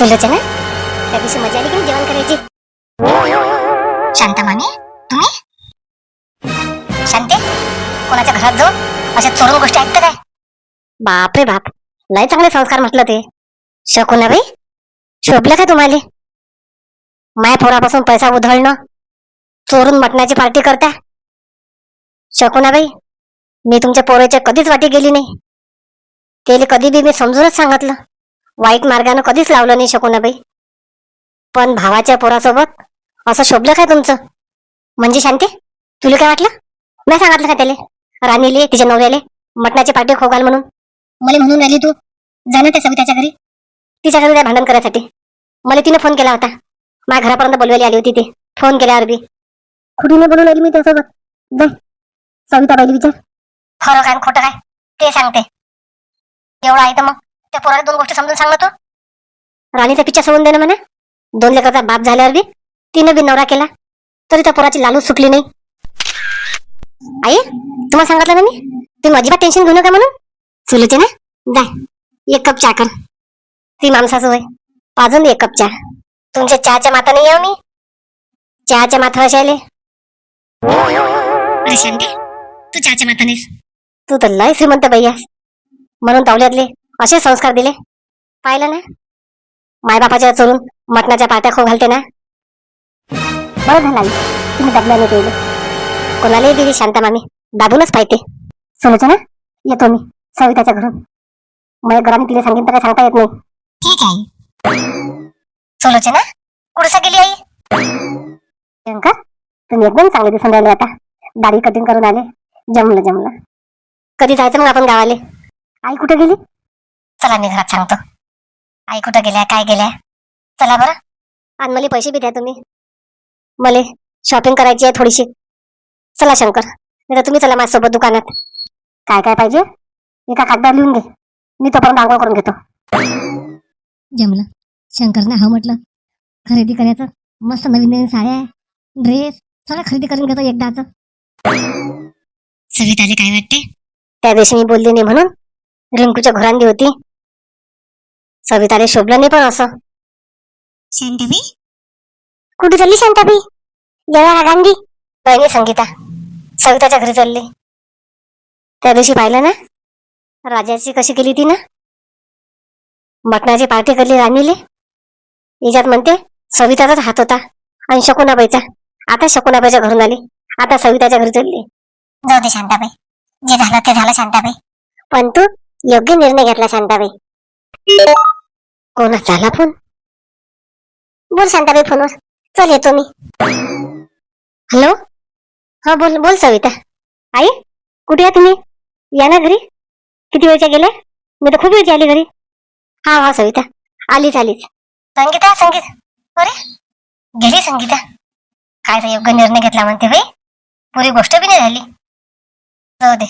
सुलोचना त्या दिवशी मजा आली की नाही जेवण करायची? शांता मामी तुम्ही? शांते कोणाच्या घरात जाऊन अशा चोरून गोष्टी ऐकतं काय? बापरे बाप लय चांगले संस्कार म्हटलं ते. शकून बाई शोभलं का तुम्हाला? माया पोरापासून पैसा उधळणं चोरून मटणाची पार्टी करता. शकुना बाई मी तुमच्या पोराच्या कधीच वाटी गेली नाही. त्याला कधी बी मी समजूनच सांगितलं. वाईट मार्गानं कधीच लावलं नाही शकुनाबाई पण भावाच्या पोरासोबत असं शोभलं काय तुमचं? म्हणजे शांती? तुला काय वाटलं? मी सांगितलं का त्याले? राणीले तिच्या नवऱ्याले मटणाचे पाटे खोगाल म्हणून. मला म्हणून राहिली तू? जाणार त्या सविताच्या घरी. तिच्या घरी भांडण करायसाठी. मला तिने फोन केला होता. माझ्या घरापर्यंत बोलवायला आली होती ती. फोन केल्यावर बी खुटीने बोलून आली मी त्यासोबत जाय सविताबाईला विचार. खरं काय खोटं काय? ते सांगते. एवढं आहे तर मग. त्या पोराला दोन गोष्टी समजून सांग ना तू? राणीचा पिच्चा सोडून दे ना म्हणा. दोन लेकरचा बाप झाल्यावर बी तिनं बी नवरा केला. तरी त्या पोराची लालू सुटली नाही. आई तुम्हाला सांगितलं ना मी? तुम्ही अजिबात टेन्शन घेऊ नका म्हणून. सुलूचे ना? जाय एक कप चहा कर. ती माणसाचं होय पाजून एक कप चहा. तुमच्या चहाच्या माता नाही येऊ मी. चहाच्या माथा असायले अरे शांती तू चहाच्या माता नाहीस तू तर लय श्रीमंत बाई आहेस. म्हणून तावल्यातले असे संस्कार दिले. पाहिलं ना? मायबापाच्या चोरून मटणाच्या पाट्या खो घालते ना? बरं झालं आई. तुम्ही दबल्याने केले कोणालाही दिली शांता मामी. दाबूनच पाहिजे सोनूचं ना? येतो मी. सविताच्या घरून. मला घराने तिला सांगेन तर काय सांगता येत नाही. ठीक आहे. सोनूचे ना? कुठं गेली आई. शंकर तुम्ही एकदम चांगले दिसून राहिले आता. दाढी कटिंग करून आले. जमलं जमलं. कधी जायचं मग आपण गावाले? आई कुठे गेली? चला मी घरात सांगतो. आई कुठं गेल्या काय गेल्या? चला बरं. आणि मला पैसे बी द्या तुम्ही. मला शॉपिंग करायची आहे थोडीशी. चला शंकर. नाही तर तुम्ही चला माझ्यासोबत दुकानात. काय काय पाहिजे? एका कागदावर लिहून घे. मी तोपर्यंत आंघोळ करून घेतो. जमलं. शंकरनं हा म्हटलं खरेदी करायचं मस्त नवीन नवीन साड्या ड्रेस सगळं खरेदी करून घेतो एकदाच. सविताले काय वाटते? त्या दिवशी मी बोलली नाही म्हणून. रिंकूच्या घरांदी होती. सविताले शोभलं नाही पण असं. शांताबाई? कुठे चालली शांताबाई? जेव्हा गांधी. बहिणी संगीता. सविताच्या घरी चालली. त्या दिवशी पाहिलं ना? राजाची कशी केली ती ना? मटणाची पार्टी करली राणीले. हिच्यात म्हणते सविताचाच हात होता आणि शकुनाबाईचा. आता शकुनाबाईच्या घरून आली. आता सविताच्या घरी चालली. जाऊ दे शांताबाई. जे झालं ते झालं शांताबाई. पण तू योग्य निर्णय घेतला शांताबाई. कोणाचा आला फोन? बोल शांताबाई फोनवर. चल येतो मी. हॅलो? हा बोल बोल सविता. आई कुठे आहे तुम्ही? या ना घरी? किती वेळच्या गेल्या मी तर खूप वेळची आली घरी. हा हा सविता. आलीच आलीच. संगीता संगीत. अरे गेली संगीता. काय तर योग्य निर्णय घेतला म्हणते बाई. पुरी गोष्ट बी नाही झाली. जाऊ दे.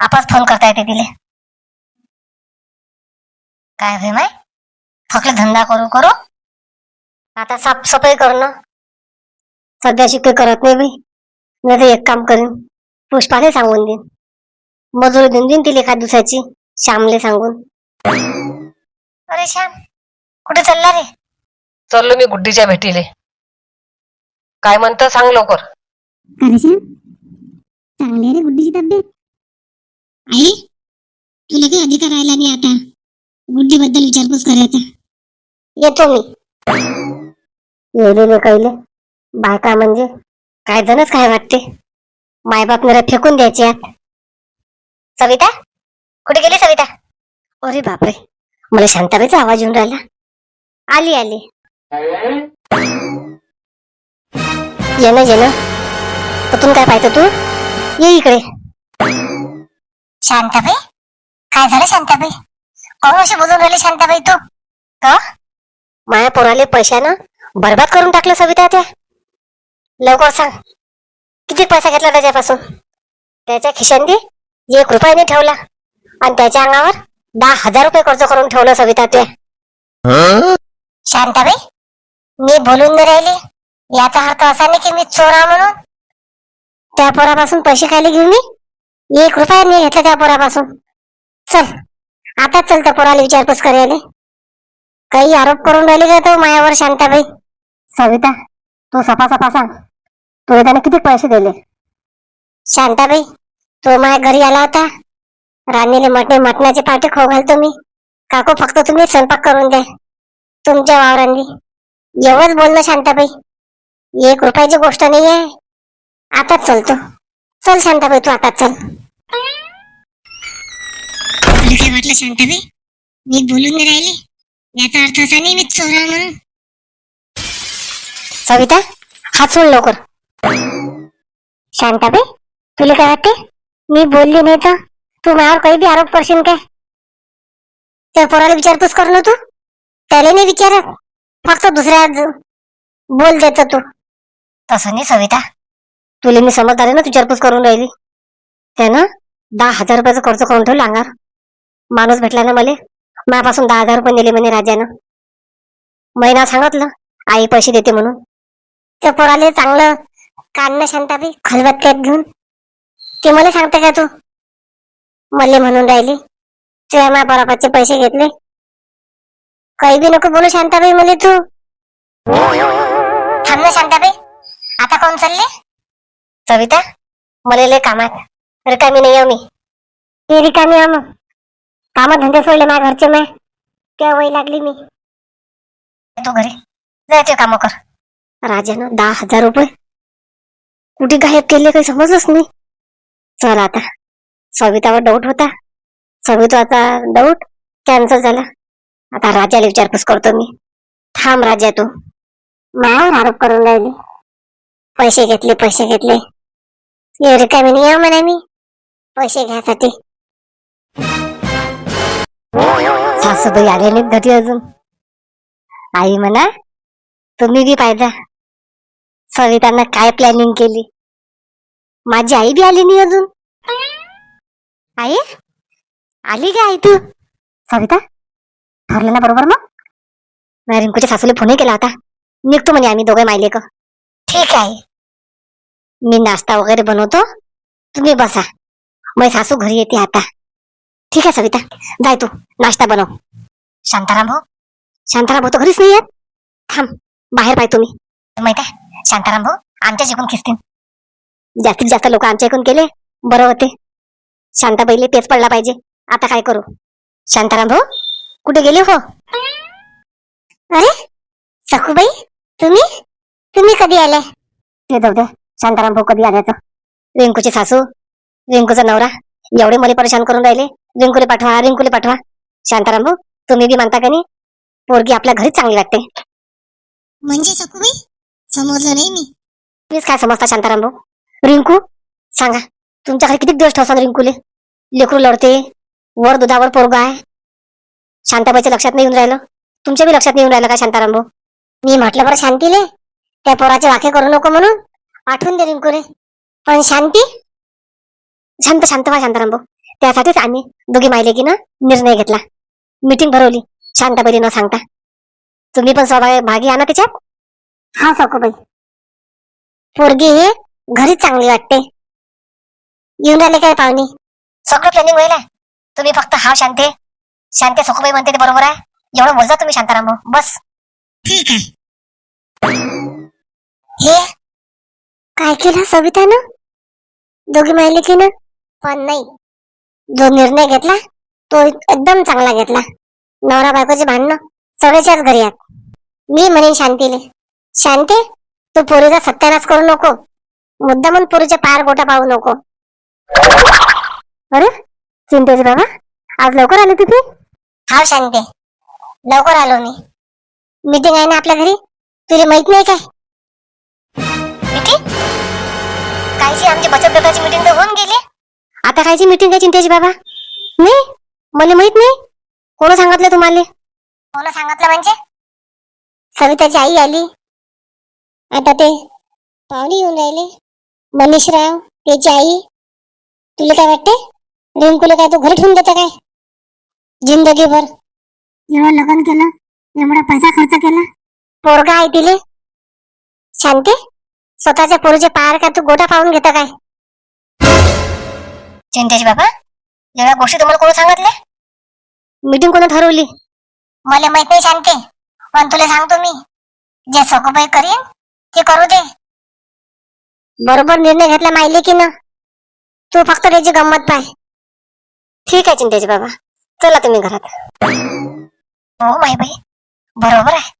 आपाच फोन करता येते तिला. काय भाई माय? फक्त धंदा करू करू? आता साफसफाई करणं सध्याशी काही करत नाही बाई नाही तर एक काम करेन. पुष्पाने सांगून देईन. मजुरी देऊन देईन तिला एखाद दिवसाची. श्यामले सांगून. अरे श्याम कुठे चालला रे? चाललो मी गुड्डीच्या भेटीले. काय म्हणतं सांग लवकर. अरे श्याम चांगली रे गुड्डीची तब्येत. आई तुला काही अधिकार राहिला नाही आता? बुद्धीबद्दल विचारपूस करायचा येतो मी. येलेले कैले. बायका म्हणजे काय जणच काय वाटते. मायबाप मला फेकून द्यायचे आत सविता? कुठे गेली सविता? अरे बापरे. मला शांताबाईचा आवाज येऊन राहिला. आली आली. ये ना ये ना कुठून काय पाहतो तू? ये इकडे. शांताबाई? काय झालं शांताबाई? कोण अशी बोलून राहिली शांताबाई तू? का माया पोराले पैशानं बरबाद करून टाकलं सविता त्या. लवकर सांग. किती पैसा घेतला त्याच्यापासून? त्याच्या खिशांनी एक रुपया नाही ठेवला. आणि त्याच्या अंगावर दहा हजार रुपये कर्ज करून ठेवलं सविता त्या. शांताबाई मी बोलून नाही राहिली. याचा अर्थ असा नाही की मी चोरा म्हणून त्या पोरापासून पैसे खायला घेऊन मी एक रुपया नाही घेतला त्या पोरापासून. चल. आता चल त्या पोराला विचारपूस करायला. काही आरोप करून राहिले का तो मायावर शांताबाई? सविता तू सफा सफा सांग. तुला त्याने किती पैसे दिले? शांताबाई तो माझ्या घरी आला होता. राणीले मटणे मटणाचे पाटे खाऊ घालतो मी. काकू फक्त तुम्ही स्वयंपाक करून द्या. तुमच्या वावरांनी. एवढंच बोलणं शांताबाई. एक रुपयाची गोष्ट नाही आहे आताच चलतो. चल शांताबाई तू आता चल. वाटलं शांताबाई? मी बोलून नाही राहिले. याचा अर्थ असा नाही मी चोरा म्हणून. सविता हात सोड लवकर. शांताबाई तुला काय वाटते? मी बोलली नाही तर? तू माझ्यावर काही बी आरोप करशील काय? त्या पोराला विचारपूस कर ना तू. त्याला नाही विचारत. फक्त दुसऱ्या बोल देत तू. तसं नाही सविता. तुला मी समजदार ना विचारपूस करून राहिली. त्यानं दहा हजार रुपयाचं खर्च करून ठेवलं अंगार माणूस भेटला ना मला? मायापासून दहा हजार रुपये नेले म्हणे राजानं महिना सांगितलं आई पैसे देते म्हणून. त्या पोराले चांगलं काढणं शांताबाई खलबत्त्यात घेऊन. ते मला सांगते का तू? मले म्हणून राहिली तुझ्या मा बराबरचे पैसे घेतले. काही बी नको बोलू शांताबाई मले तू. थांब ना शांताबाई आता कोण चालले? सविता मला लय कामात. रिकामी नाही आम्ही मी. रिकामी आहे कामात धंदे सोडले माझ्या घरचे मी. त्या वय लागली मी? तू घरी. जायचे काम कर. राजानं दहा हजार रुपये. कुठे गायब केले काही समजलंच नाही. चल आता. सवितावर डाऊट होता. सविताचा डाऊट कॅन्सल झाला. आता राजाला विचारपूस करतो मी. थांब राजा तू. मायावर आरोप करून राहिली. पैसे घेतले पैसे घेतले. ये रिकामी नाही आहे म्हणा मी. पैसे घ्यासाठी. सासूबाई आले नाहीत घरी अजून. आई म्हणा तुम्ही बी पाहिजा. सवितानं काय प्लॅनिंग केली? माझी आई बी आली नाही अजून. आई आली का आई तू? सविता ठरलं ना बरोबर मग? रिंकूच्या सासूला फोनही केला होता निघतो म्हणजे आम्ही दोघे मायले का ठीक आहे. मी नाश्ता वगैरे बनवतो. तुम्ही बसा. मग सासू घरी येते आता. ठीक आहे सविता. जाय तू. नाश्ता बनव. शांताराम भाऊ शांताराम भाऊ तर घरीच नाही थांब. बाहेर पाय तुम्ही. माहीत आहे. शांताराम हो, भाऊ आमच्याच एकूण खिसतील. जास्तीत जास्त लोक आमच्या एकूण केले बरं होते. शांताबाईले तेच पडला पाहिजे. आता काय करू? शांताराम भाऊ कुठे गेले हो? अरे सखूबाई तुम्ही? तुम्ही कधी आले? ते जाऊ दे. शांताराम भाऊ कधी आल्याचं रिंकूची सासू रिंकूचा नवरा. एवढे मला परेशान करून राहिले. रिंकूले पाठवा रिंकूले पाठवा. शांताराम भाऊ तुम्ही बी म्हणता का नाही? पोरगी आपल्या घरीच चांगली वाटते म्हणजे समजलं नाही मी. मीच काय समजता शांताराम भाऊ? रिंकू सांगा तुमच्या घरी किती दिवस ठेवसान रिंकूले? लेकरू लढते वर दुधावर पोरगा आहे. शांताबाईच्या लक्षात नाही येऊन राहिलं. तुमच्या बी लक्षात नाही येऊन राहिलं का शांताराम भाऊ? मी म्हटलं बरं शांतीले त्या पोराचे वाखे करू नको म्हणून. पाठवून दे रिंकूले. पण शांती शांत शांत व्हा शांताराम भाऊ. त्यासाठीच आम्ही दोघी मायले की ना निर्णय घेतला. मीटिंग भरवली. शांताबाई न सांगता. तुम्ही पण सहभागी भागी आणा त्याच्यात? हा सकोबाई पोरगी हे घरीच चांगली वाटते. येऊन राहिले काय पाहुणे? सगळं प्लॅनिंग व्हायला तुम्ही फक्त हा शांते. शांते सखूबाई म्हणते ते बरोबर आहे. एवढं बोलता तुम्ही शांताराम भाऊ. बस. ठीक आहे. हे? काय केलं सवितानं? दोघी माहिले की ना पण नाही. जो निर्णय घेतला तो एकदम चांगला घेतला. नवरा बायकोचे भांडणं सगळ्याच्याच घरी आहेत. मी म्हणेन शांतीले. शांती तू पोरीचा सत्यानाश करू नको. मुद्दा म्हणून पार गोटा पाहू नको. अरे चिंतेश बाबा. आज लवकर आले तिथे हा शांते. लवकर आलो मी. मीटिंग आहे ना आपल्या घरी? तुला माहीत नाही काय? मीटिंग कायची आमची बचत गटाची मीटिंग तर होऊन गेली. आता कायची मीटिंग आहे चिंतेश बाबा? नाही मला माहीत नाही. कोण सांगितलं तुम्हाला? कोण सांगितलं म्हणजे? सविताची आई आली. आता ते पाहुणे येऊन राहिले. मनीषराव त्याची आई. तुला काय वाटते? रिंकूला काय तू घरी ठेवून देता काय? जिंदगीभर. एवढं लग्न केलं एवढा पैसा खर्च केला. पोरगा आहे तिले. शांती स्वतःच्या पोरीचे पार का तू गोटा पाहून घेता काय? चिंतेश बाबा. एवढ्या गोष्टी तुम्हाला कोण सांगितल्या मीटिंग कोण ठरवली? मला माहीत नाही शांती पण तुला सांगतो मी. जे सखूबाई करीन ते करू दे. बरोबर निर्णय घेतला माहिले की ना? तू फक्त त्याची गंमत पाय. ठीक आहे चिंतेचे बाबा. चला तुम्ही घरात. हो माई बाई बरोबर आहे.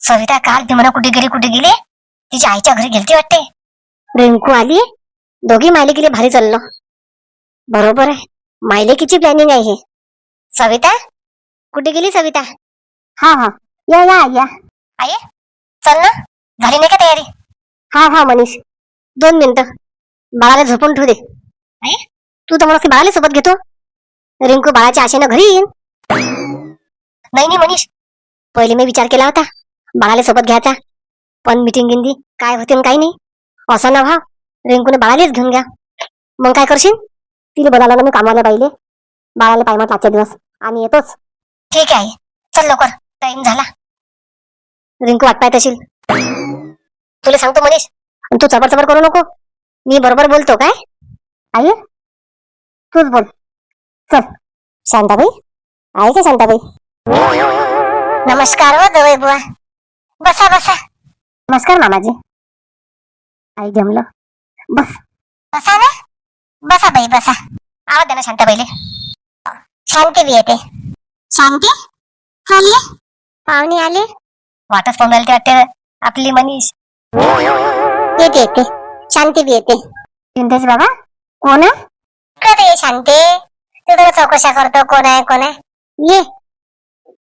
सविता काल ती म्हणा कुठे गेली कुठे गेली? तिच्या आईच्या घरी गेलती वाटते. रिंकू आली? दोघी मायलेकीले भारी चाललो. बरोबर आहे. मायलेकीची प्लॅनिंग आहे हे? सविता? कुठे गेली सविता? हा हा. या या या. आई चल ना. झाली नाही का तयारी? हा हा मनीष. दोन मिनिटं. बाळाला झोपून ठेवू दे. आई तू तर मला बाळाला सोबत घेतो. रिंकू बाळाच्या आशेनं घरी येईन. नाही नाही मनीष. पहिले मी विचार केला होता. बाळाला सोबत घ्यायचा. पण मिटिंग गिंदी काय होते आणि काय नाही. असं ना भाव रिंकूने बाळालाच घेऊन घ्या. मग काय करशील? तिला बोलावलं ना मी कामाला पाहिले बाळाला पाहिजे आजच्या दिवस. आम्ही येतोच. ठीक आहे. चल लवकर. टाइम झाला. रिंकू वाट पाहत असेल. तुला सांगतो मनीष. तू चबर चबर करू नको. मी बरोबर बोलतो काय? आई? तूच बोल. चल. शांताबाई? आहे का शांताबाई? नमस्कार हो दवई बुवा. बसा बसा. नमस्कार मामाजी. आई जमलं. बस. बसा ना. बसा बाई बसा. आवाज द्या ना शांताबाईले शांती बी येते. शांती? आली? पाहुणे आले? वाटच पाहून राहिले वाटते. आपली मनीष. येते येते. शांती बी येते. चिंतेश बाबा? कोण कधी शांती. तू तर चौकशा करतो. कोण आहे कोण आहे? ये.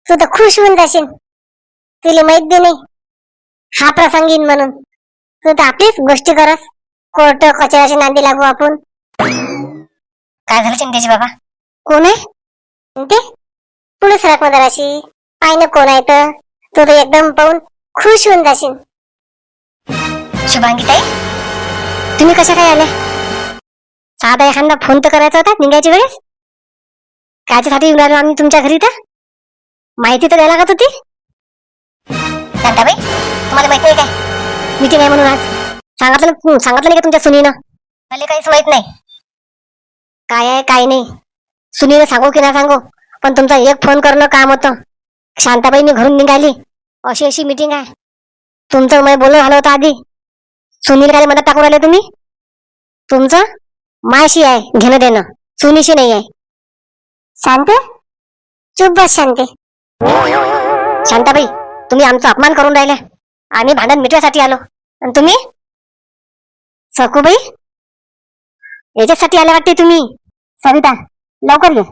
तू तर खुश होऊन जाशील. तुला माहीत बी नाही. हा प्रसंग येईन म्हणून. तू तर आपलीच गोष्टी करस. कोर्ट कचऱ्याची नांदी लागू आपण. काय झालं चिंतेश बाबा? कोण आहे? चिंते पुढे सरक मदाराशी? पाय ना कोण आहे तर तू तर एकदम पाहून खुश होऊन जाशील. शुभांगी ताई तुम्ही कशा काय आल्या? साधा एखादा फोन तर करायचा होता निघायच्या वेळेस? कायच्यासाठी येऊन राहिलो आम्ही तुमच्या घरी तर माहिती तर द्यायला लागत होती? शांताबाई तुम्हाला माहीत नाही काय? मीटिंग आहे म्हणून आज सांगितलं सांगितलं नाही का तुमच्या सुनीनं? मला काहीच माहीत नाही. काय आहे काय नाही. सुनील सांगू की ना सांगू पण तुमचा एक फोन करणं काम होतं. शांताबाई मी घरून निघाली. अशी अशी मीटिंग आहे. तुमचं मी बोलणं झालं होतं आधी. सुनील काय मदत टाकून राहिले तुम्ही? तुमचं माशी आहे घेणं देणं. सुनीशी नाही आहे. शांते? चुप बस शांते. शांताबाई तुम्ही आमचा अपमान करून राहिले. आम्ही भांडण मिटवायसाठी आलो. आणि तुम्ही? सकूबाई? याच्यासाठी आले वाटते तुम्ही? सविता लवकर ये.